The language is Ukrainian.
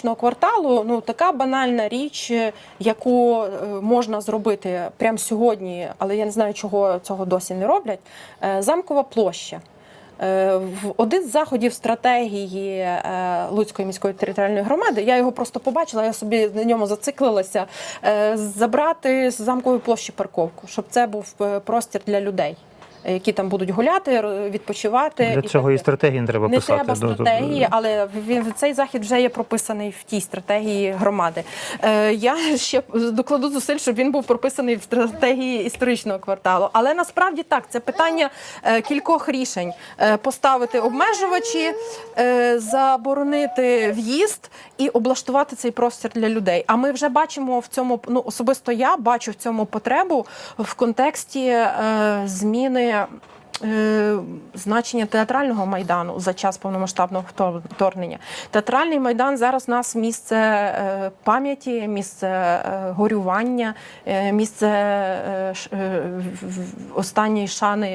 кварталу, ну така банальна річ, е, яку е, можна зробити прямо сьогодні, але я не знаю, чого цього досі не роблять. Е, Замкова площа. Один з заходів стратегії Луцької міської територіальної громади, я його просто побачила, я собі на ньому зациклилася. Забрати з замкової площі парковку, щоб це був простір для людей, які там будуть гуляти, відпочивати. Для і цього так і стратегії не треба Не писати. треба Ну, стратегії, але він цей захід вже є прописаний в тій стратегії громади. Е, я ще докладу зусиль, щоб він був прописаний в стратегії історичного кварталу. Але насправді так, це питання е, кількох рішень: Е, поставити обмежувачі, е, заборонити в'їзд і облаштувати цей простір для людей. А ми вже бачимо в цьому, ну особисто я бачу в цьому потребу в контексті е, Е, значення театрального майдану за час повномасштабного вторгнення. Театральний майдан зараз у нас місце е, пам'яті, місце е, горювання, е, місце е, е, останньої шани